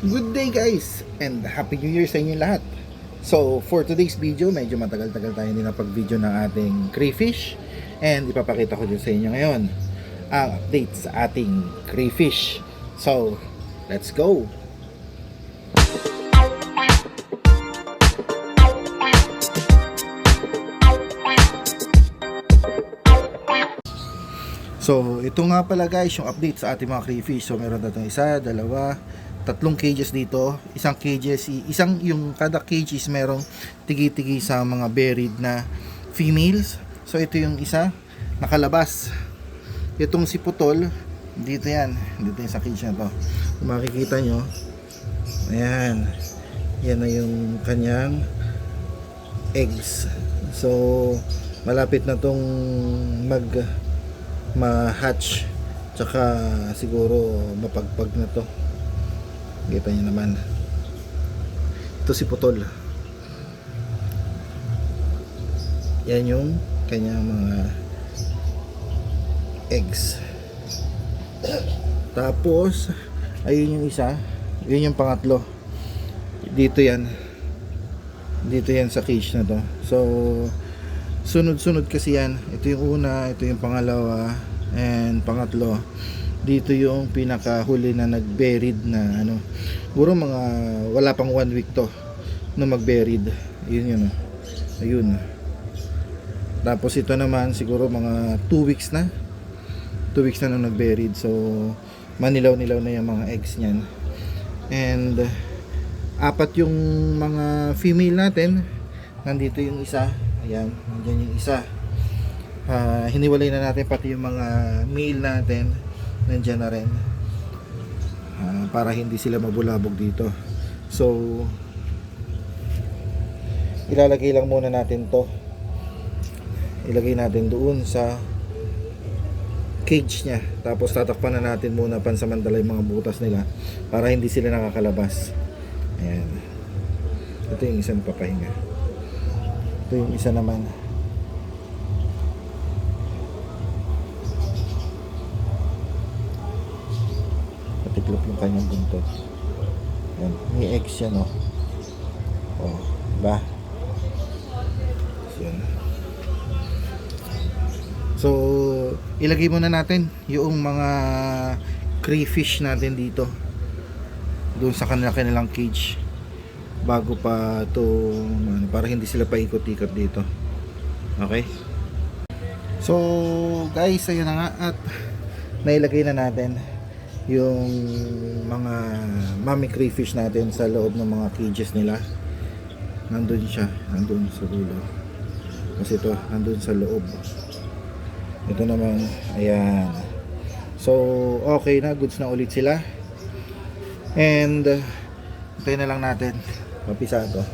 Good day guys and Happy New Year sa inyo lahat. So for today's video, medyo matagal-tagal tayo din napag-video ng ating crayfish and ipapakita ko din sa inyo ngayon ang update sa ating crayfish. So, let's go! So, ito nga pala guys yung update sa ating mga crayfish. So, meron na isa, dalawa, tatlong cages dito. Isang cages, isang yung kada cage is merong tigi-tigi sa mga buried na females. So, ito yung isa, nakalabas. Itong si Putol, dito yan. Dito yung sa cage na to. Kung makikita nyo, ayan. Yan na yung kanyang eggs. So, malapit na tong mag ma-hatch tsaka siguro mapagpag na to kita niyo naman. Ito si Putol. Yan yung kanyang mga eggs. Tapos ayun yung isa. Yun yung pangatlo. Dito yan. Dito yan sa cage na to. So sunod-sunod kasi yan. Ito yung una, ito yung pangalawa and pangatlo dito yung pinakahuli na nag-buried na ano siguro mga wala pang one week to na mag-buried. Yun yun oh. ayun. Tapos ito naman siguro mga 2 weeks na. 2 weeks na nung nag-buried. So manilaw-nilaw na yung mga eggs niyan. And apat yung mga female natin. Nandito yung isa. Ayan nandyan yung isa. Ah, hiniwalay na natin pati yung mga male natin nandyan na rin. Ah, para hindi sila mabulabog dito. So ilalagay lang muna natin to. Ilagay natin doon sa cage niya. Tapos tatakpan na natin muna pansamantala yung mga butas nila para hindi sila nakakalabas. Ayan. Ito yung isang papahinga. Ito yung isa naman patiklop yung kanyang buntot. Yan. May eggs yan oh. Oh diba? Yan. So ilagay muna natin yung mga crayfish natin dito. Doon sa kanila kanilang cage. Bago pa to ano, para hindi sila paikot-ikot dito. Okay? So guys ayun na nga. At nailagay na natin yung mga mami crayfish natin sa loob ng mga cages nila. Nandun siya nandun sa dulo kasi ito nandun sa loob. Ito naman ayan. So okay na goods na ulit sila. And uh, na lang natin mapisado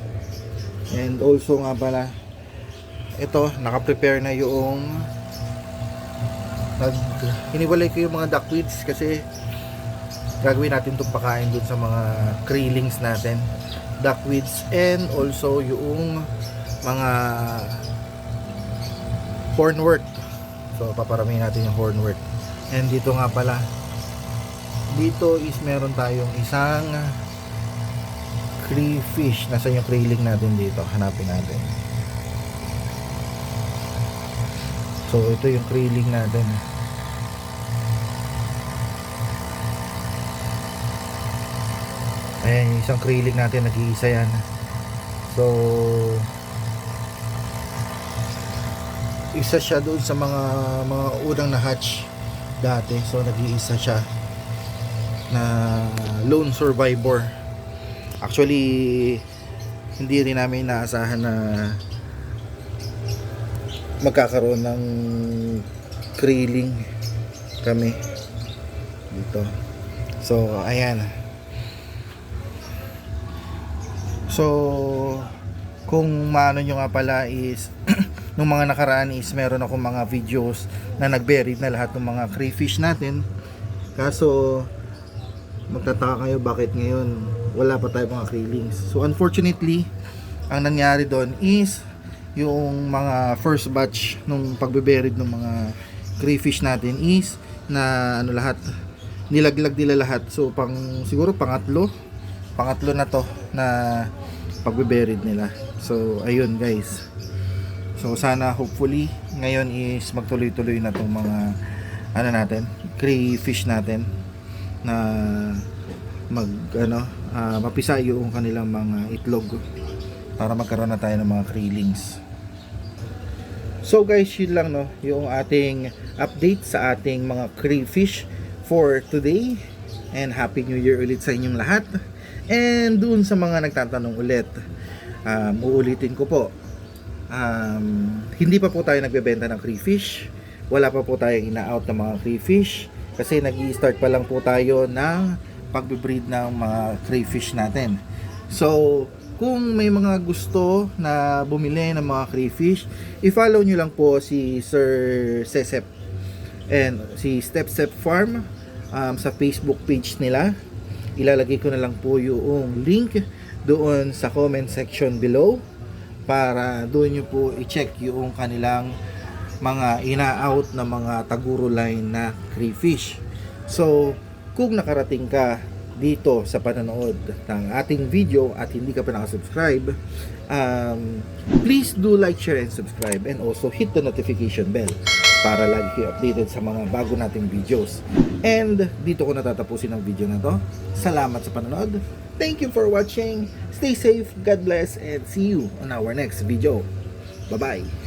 and also nga pala ito naka-prepare na yung nag hiniwalay ko yung mga duckweeds kasi gagawin natin itong pakain dun sa mga krillings natin. Duckweeds and also yung mga hornwort so paparami natin yung hornwort and dito nga pala dito is meron tayong isang crayfish. Nasa yung krilling natin dito? Hanapin natin. So ito yung krilling natin yung isang krilling natin nag-iisa yan. So isa siya doon sa mga mga unang na hatch dati. So nag-iisa siya na lone survivor. Actually hindi rin namin inaasahan na magkakaroon ng krilling kami dito. So ayan so kung maano nyo nga pala is nung mga nakaraan is meron akong mga videos na nag-buried na lahat ng mga crayfish natin. Kaso magtataka kayo bakit ngayon wala pa tayo mga krillings so unfortunately ang nangyari doon is yung mga first batch nung pagbe-buried ng mga crayfish natin is na ano lahat nilaglag nila lahat. So pang siguro pangatlo pangatlo na to na pagbe-buried nila. So, ayun guys. So, sana hopefully ngayon is magtuloy-tuloy na tong mga ano natin, crayfish natin na mag ano, ah, mapisa yung kanilang mga itlog para magkaroon na tayo ng mga krillings. So guys, yun lang no, yung ating update sa ating mga crayfish for today. And Happy New Year ulit sa inyong lahat. And dun sa mga nagtatanong ulit, um, uulitin ko po, um, hindi pa po tayo nagbebenta ng crayfish. Wala pa po tayong ina-out ng mga crayfish. Kasi nag start pa lang po tayo ng pagbe-breed ng mga crayfish natin. So, kung may mga gusto na bumili ng mga crayfish, i-follow nyo lang po si Sir Sesep and si Step Step Farm um, sa Facebook page nila. Ilalagay ko na lang po yung link doon sa comment section below para doon nyo po i-check yung kanilang mga ina-out na mga taguro line na crayfish. So, kung nakarating ka dito sa panonood ng ating video at hindi ka pa nakasubscribe, um, please do like, share, and subscribe and also hit the notification bell para lagi kayo updated sa mga bago nating videos. And dito ko natatapusin ang video na to. Salamat sa panonood. Thank you for watching. Stay safe, God bless, and see you on our next video. Bye-bye.